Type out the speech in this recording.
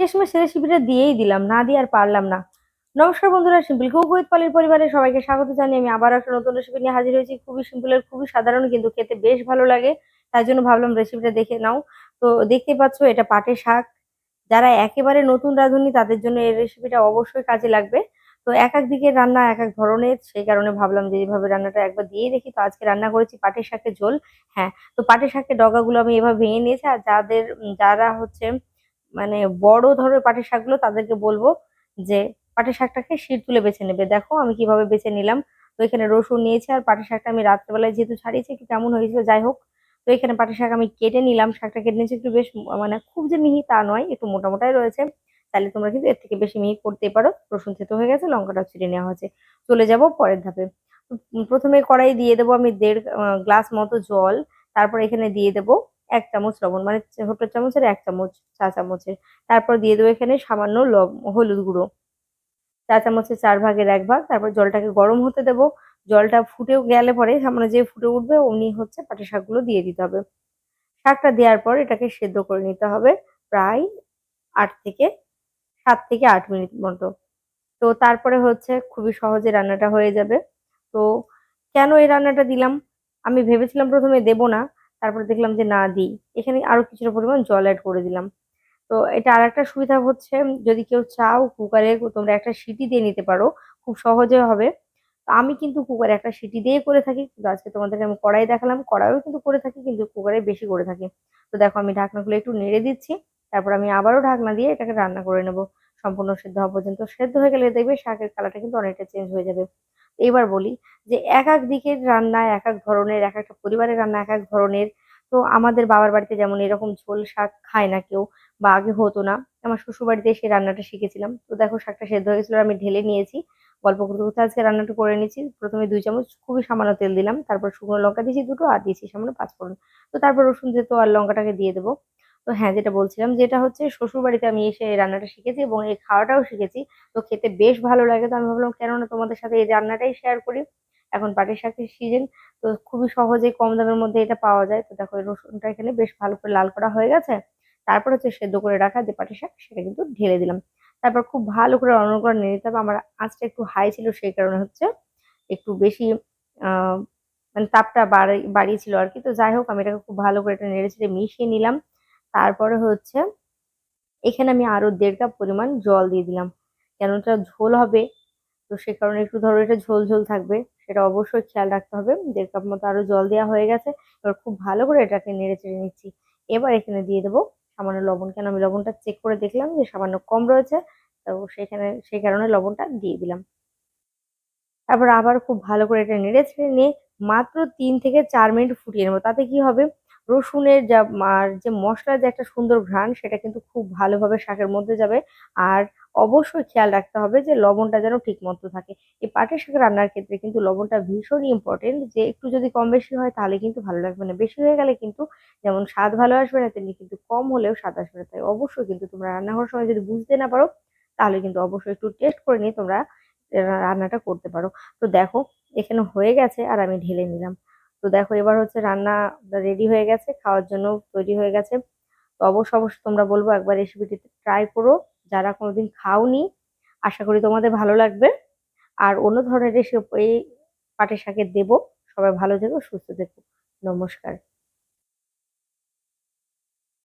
শেষমেশ রেসিপিটা দিয়েই দিলাম, না দিয়ে আর পারলাম না। নমস্কার বন্ধুরা, সিম্পল কুক উইথ পালির পরিবারের সবাইকে স্বাগত জানিয়ে আমি আবার একটা নতুন রেসিপি নিয়ে হাজির হয়েছি। খুবই সিম্পলের খুবই সাধারণ, কিন্তু খেতে বেশ ভালো লাগে তাই জন্য ভাবলাম রেসিপিটা দেখে নাও। তো দেখতে পাচ্ছ, এটা পাটের শাক। যারা একেবারে নতুন রাঁধুনি, তাদের জন্য এই রেসিপিটা অবশ্যই কাজে লাগবে। তো এক এক দিকের রান্না, এক এক ধরনের, সেই কারণে ভাবলাম যে এইভাবে রান্নাটা একবার দিয়ে দেখি। তো আজকে রান্না করেছি পাটের শাকের ঝোল। হ্যাঁ তো পাটের শাকের ডগাগুলো আমি এভাবে ভেঙে নিয়েছি, আর যাদের, যারা হচ্ছে মানে বড় ধরনের পাটের শাকগুলো তাদেরকে বলব যে পাটের শাকটাকে শির তুলে বেছে নেবে। দেখো আমি কীভাবে বেছে নিলাম। তো এখানে রসুন নিয়েছি আর পাটের শাকটা আমি রাত্রেবেলায় যেহেতু ছাড়িয়েছি, একটু কেমন হয়েছিল যাই হোক। তো এখানে পাটের শাক আমি কেটে নিলাম, শাকটা কেটে নিয়েছি একটু বেশ মানে খুব যে মিহি তা নয়, একটু মোটা মোটাই রয়েছে। তাহলে তোমরা কিন্তু এর থেকে বেশি মিহি করতেই পারো। রসুন থেতো হয়ে গেছে লঙ্কাটা ছিঁড়ে নেওয়া হয়েছে। চলে যাব পরের ধাপে। প্রথমে কড়াই দিয়ে দেবো আমি দেড় গ্লাস মতো জল। তারপর এখানে দিয়ে দেবো এক চামচ লবণ মানে ছোট চামচের এক চামচ চা চামচের। তারপর দিয়ে দেবো এখানে সামান্য লব, হলুদ গুঁড়ো। চা চামচের চার ভাগের এক ভাগ, তারপর জলটাকে গরম হতে দেবো। জলটা ফুটেও গেলে পরে সামনে যে ফুটে উঠবে অমনি হচ্ছে পাটের শাকগুলো দিয়ে দিতে হবে। শাকটা দেওয়ার পর এটাকে সেদ্ধ করে নিতে হবে প্রায় আট থেকে সাত থেকে আট মিনিট মতো। তো তারপরে হচ্ছে খুবই সহজে রান্নাটা হয়ে যাবে। তো কেন এই রান্নাটা দিলাম? আমি ভেবেছিলাম প্রথমে দেবো না। তারপরে দেখলাম যে না দিই। এখানে আরও কিছুটা পরিমাণ জল অ্যাড করে দিলাম। তো এটা আর একটা সুবিধা হচ্ছে, যদি কেউ চাও কুকারে তোমরা একটা সিটি দিয়ে নিতে পারো, খুব সহজে হবে। আমি কিন্তু কুকারে একটা সিটি দিয়ে করে থাকি, কিন্তু আজকে তোমাদেরকে আমি কড়াই দেখালাম, কড়াইও কিন্তু করে থাকি, কিন্তু কুকারে বেশি করে থাকি। তো দেখো আমি ঢাকনাগুলো একটু নেড়ে দিচ্ছি, তারপর আমি আবারও ঢাকনা দিয়ে এটাকে রান্না করে নেব। সম্পূর্ণ সেদ্ধ হওয়া পর্যন্ত। সেদ্ধ হয়ে গেলে দেখবে শাকের কালারটা কিন্তু অনেকটা চেঞ্জ হয়ে যাবে। এবার বলি যে এক এক দিকের রান্না এক এক ধরনের এক একটা পরিবারের রান্না এক এক ধরনের, তো আমাদের বাবার বাড়িতে যেমন এরকম ঝোল শাক খায় না কেউ বা আগে হতো না, আমার শ্বশুর বাড়িতে এসে রান্নাটা শিখেছিলাম। তো দেখো শাকটা সেদ্ধ হয়ে গেছিল, আমি ঢেলে নিয়েছি। গল্প করতে করতে আজকে রান্নাটা করে নিয়েছি। প্রথমে দুই চামচ খুবই সামান্য তেল দিলাম, তারপর শুকনো লঙ্কা দিয়েছি দুটো, আর দিয়েছি সামান্য পাঁচ ফোড়ন তো তারপর রসুন যেহেতু আর লঙ্কাটাকে দিয়ে দেবো। তো হ্যাঁ যেটা বলছিলাম যেটা হচ্ছে শ্বশুর বাড়িতে আমি এসে এই রান্নাটা শিখেছি এবং এই খাওয়াটাও শিখেছি। তো খেতে বেশ ভালো লাগে। তো আমি ভাবলাম, কেননা তোমাদের সাথে এই রান্নাটাই শেয়ার করি। এখন পাটের শাকের সিজন তো খুবই সহজেই কম দামের মধ্যে এটা পাওয়া যায়। তো দেখো রসুনটা এখানে বেশ ভালো করে লাল করা হয়ে গেছে। তারপর হচ্ছে সেদ্ধ করে রাখা যে পাটের শাক, সেটা কিন্তু ঢেলে দিলাম। তারপর খুব ভালো করে রান্না করে নিয়ে নিতে হবে আমার আঁচটা একটু হাই ছিল, সেই কারণে হচ্ছে একটু বেশি মানে তাপটা বাড়িয়েছিল আর কি। তো যাই হোক, আমি এটাকে খুব ভালো করে এটা নেড়ে চেড়ে মিশিয়ে নিলাম। তারপরে হচ্ছে, এখানে আমি আরও দেড় কাপ পরিমাণ জল দিয়ে দিলাম। কেন এটা ঝোল হবে? তো সে কারণে একটু ধরো এটা ঝোল ঝোল থাকবে, সেটা অবশ্যই খেয়াল রাখতে হবে। দেড় কাপ মতো আরও জল দেওয়া হয়ে গেছে, এবার খুব ভালো করে এটাকে নেড়ে চেড়ে নিচ্ছি। এবার এখানে দিয়ে দেবো সামান্য লবণ। কেন আমি লবণটা চেক করে দেখলাম যে সামান্য কম রয়েছে, তো সেখানে সেই কারণে লবণটা দিয়ে দিলাম। তারপর আবার খুব ভালো করে এটা নেড়ে ছেড়ে নিয়ে মাত্র তিন থেকে চার মিনিট ফুটিয়ে নেব। তাতে কি হবে? রসুনের যা আর যে মশলার যে একটা সুন্দর ঘ্রাণ, সেটা কিন্তু খুব ভালোভাবে শাকের মধ্যে যাবে। আর অবশ্যই খেয়াল রাখতে হবে যে লবণটা যেন ঠিক মতো থাকে। এই পাটের শাক রান্নার ক্ষেত্রে কিন্তু লবণটা ভীষণই ইম্পর্টেন্ট যে একটু যদি কম বেশি হয় তাহলে কিন্তু ভালো লাগবে না। বেশি হয়ে গেলে কিন্তু যেমন স্বাদ ভালো আসবে না, তেমনি কিন্তু কম হলেও স্বাদ আসবে না। তাই অবশ্যই কিন্তু তোমরা রান্না করার সময় যদি বুঝতে না পারো, তাহলে কিন্তু অবশ্যই একটু টেস্ট করে নিয়ে তোমরা রান্নাটা করতে পারো। তো দেখো, এখানে হয়ে গেছে আর আমি ঢেলে নিলাম। তো দেখো এবার হচ্ছে রান্না রেডি হয়ে গেছে, খাওয়ার জন্য তৈরি হয়ে গেছে। তো অবশ্য অবশ্যই তোমরা বলব একবার রেসিপিটি ট্রাই করো, যারা কোনোদিন খাওনি, আশা করি তোমাদের ভালো লাগবে। আর অন্য ধরনের রেসিপি এই পাটের শাকের দেবো। সবাই ভালো থেকো, সুস্থ থেকো। নমস্কার।